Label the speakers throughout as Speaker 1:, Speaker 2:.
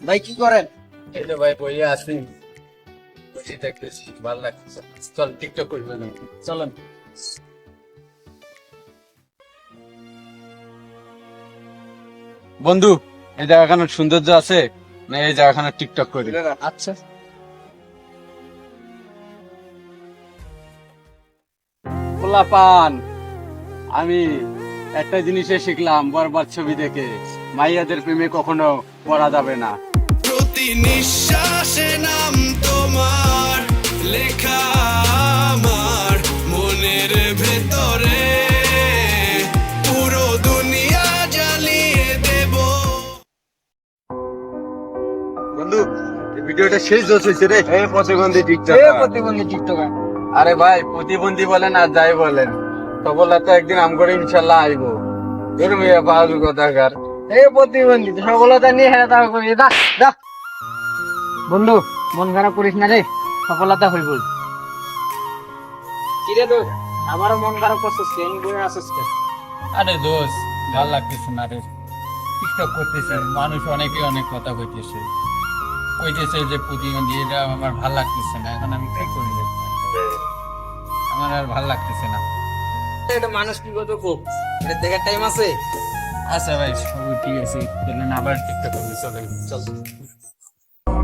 Speaker 1: ভাই কি করেন?
Speaker 2: এই তো ভাই বইয়ে আছি। বসে দেখতেছি ভালো লাগছে চল টিকটক করবে না
Speaker 1: চলেন।
Speaker 2: বন্ধু এই জায়গাখানে সৌন্দর্য আছে? না এই জায়গাখানে টিকটক করি?
Speaker 1: আচ্ছা।
Speaker 2: পান আমি একটা জিনিসে শিখলাম বরবার ছবি দেখে। মাইয়াদের প্রেমে কখনো পড়া যাবে না।
Speaker 3: প্রতি নিঃশ্বাসে নাম তোমার লেখা আমার মনের ভেতরে পুরো দুনিয়া জ্বালিয়ে দেব।
Speaker 2: বন্ধু ভিডিওটা শেষ হয়েছে রে। এই প্রতিবন্ধী টিকটক
Speaker 1: এ প্রতিবন্ধী টিকটকার।
Speaker 2: আরে ভাই প্রতিবন্ধী বলেন আর যাই বলেন। সফলতা একদিন আম করে ইনশাল্লাহ আইবো। তোর মেয়ে বাহাদুর কথাকার।
Speaker 1: এ প্রতিবন্ধী তো সফলতা নিয়ে হেরা করি দা দা বন্ধু মন খারাপ করিস না রে সফলতা হইব কিরে তো আমারও মন খারাপ করছিস কেন আসিস
Speaker 2: আরে দোষ ভালো লাগতেছে না রে। টিকটক করতেছে মানুষ অনেকে অনেক কথা কইতেছে। কইতেছে যে প্রতিবন্ধী এটা আমার ভালো লাগতেছে না। এখন আমি কি করি আমার আর ভালো লাগতেছে না।
Speaker 1: এটা মানুষ কি করতে খুব। এটা দেখার টাইম আছে?
Speaker 2: আচ্ছা ভাই সবই ঠিক আছে। চলেন আবার টিকটক করবি চলে চল।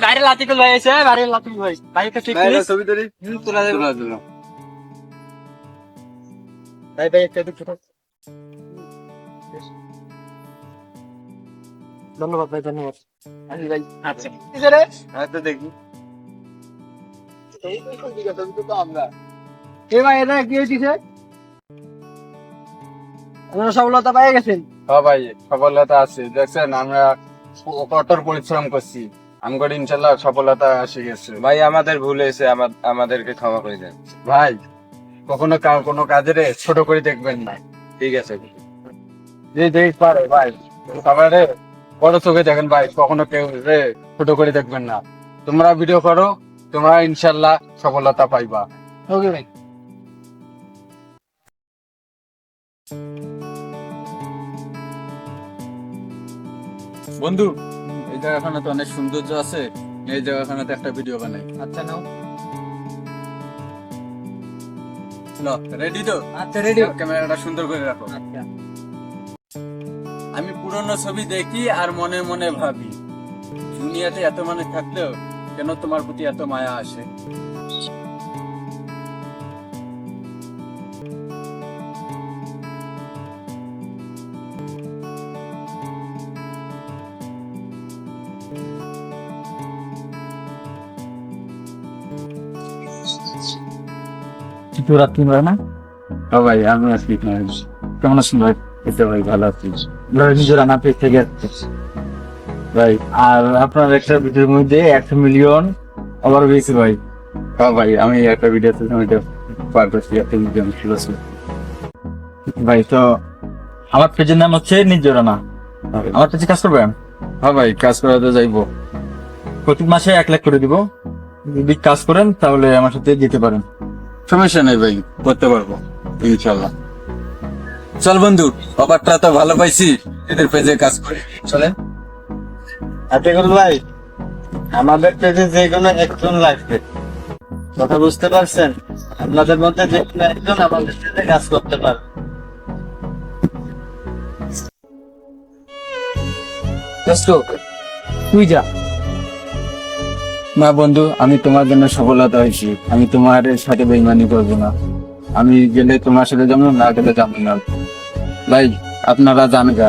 Speaker 1: বাইরে ভাই এসে বাইরে ঠিক
Speaker 2: ছবি
Speaker 1: তোলা।
Speaker 2: তোলা
Speaker 1: একটা ধন্যবাদ ধন্যবাদ। আচ্ছা।
Speaker 2: দেখি।
Speaker 1: সফলতা পেয়ে গেছেন?
Speaker 2: হ্যাঁ ভাই সফলতা আছে। দেখছেন আমরা কঠোর পরিশ্রম করছি। আমগর ইনশাল্লাহ সফলতা এসে গেছে।
Speaker 4: ভাই আমাদের ভুল হয়েছে আমাদেরকে ক্ষমা করে দেন।
Speaker 2: ভাই কখনো কোনো কাজের ছোট করে দেখবেন না।
Speaker 4: ঠিক আছে।
Speaker 2: যে দেখ পারে ভাই বড় চোখে দেখেন ভাই কখনো কেউ রে ছোট করে দেখবেন না। তোমরা ভিডিও করো তোমরা ইনশাল্লাহ সফলতা পাইবা।
Speaker 1: ওকে ভাই।
Speaker 2: বন্ধু জায়গাখানে তো অনেক সৌন্দর্য আছে এই জায়গাখানা তো একটা ভিডিও বানাই।
Speaker 1: আচ্ছা নাও।
Speaker 2: রেডি তো?
Speaker 1: আচ্ছা রেডি
Speaker 2: ক্যামেরাটা সুন্দর করে রাখো।
Speaker 1: আচ্ছা।
Speaker 2: আমি পুরনো ছবি দেখি আর মনে মনে ভাবি দুনিয়াতে এত মানুষ থাকলেও কেন তোমার প্রতি এত মায়া আসে?
Speaker 1: তোরা তিন না?
Speaker 2: ভাই আমি কেমন আছেন ভাই? এতে ভাই ভালো আছি।
Speaker 1: নিজের রান্না পেজ থেকে
Speaker 2: ভাই আর আপনার একটা ভিডিওর মধ্যে একশো মিলিয়ন আবার বেশি ভাই। হ্যাঁ ভাই আমি একটা ভিডিওতে সময়টা পার করছি একটা মিলিয়ন ছিল
Speaker 5: ভাই তো আমার পেজের নাম হচ্ছে নিজরানা আমার পেজে কাজ করবেন?
Speaker 2: হ্যাঁ ভাই কাজ করাতে যাইবো।
Speaker 5: প্রতি মাসে এক লাখ করে দিব। যদি কাজ করেন তাহলে আমার সাথে যেতে পারেন।
Speaker 2: সমস্যা নেই ভাই করতে পারব ইনশাল্লাহ। চল বন্ধু অফারটা তো ভালো পাইছি এদের পেজে কাজ করে। চলেন।
Speaker 5: আতিকুল ভাই আমাদের পেজে যে কোনো একজন লাগবে। কথা বুঝতে পারছেন? আপনাদের মধ্যে যে কোনো একজন আমাদের পেজে কাজ করতে পারে
Speaker 1: তুই যা।
Speaker 2: না বন্ধু আমি তোমার জন্য সফলতা হয়েছি। আমি তোমার সাথে বেইমানি করব না। আমি গেলে তোমার সাথে যাব না গেলে যাব না। ভাই আপনারা জানগা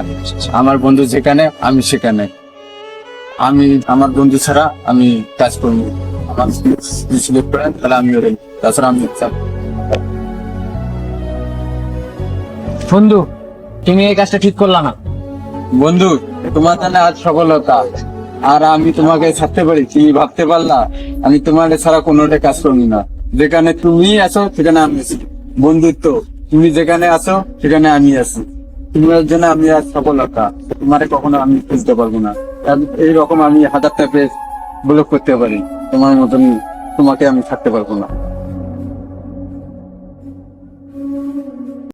Speaker 2: আমার বন্ধু যেখানে আমি সেখানে। আমি আমার বন্ধু ছাড়া আমি কাজ করব আমার তাহলে আমি ওরে তাছাড়া আমি
Speaker 1: বন্ধু তুমি এই কাজটা ঠিক করলা না।
Speaker 2: বন্ধু তোমার জন্য আজ সফলতা। আর আমি তোমাকে ছাড়তে পারি, তুমি ভাবতে পারলা, আমি তোমার ছাড়া কোনোটা কাজ করি না। যেখানে তুমি আছো, সেখানে আমি আছি। বন্ধুত্ব, তুমি যেখানে আছো, সেখানে আমি আছি। তোমার জন্য আমি আজ সফলতা তোমার কখনো আমি খুঁজতে পারব না। এইরকম আমি হাজারটা পেজ ব্লক করতে পারি। তোমার মতন তোমাকে আমি থাকতে পারব না।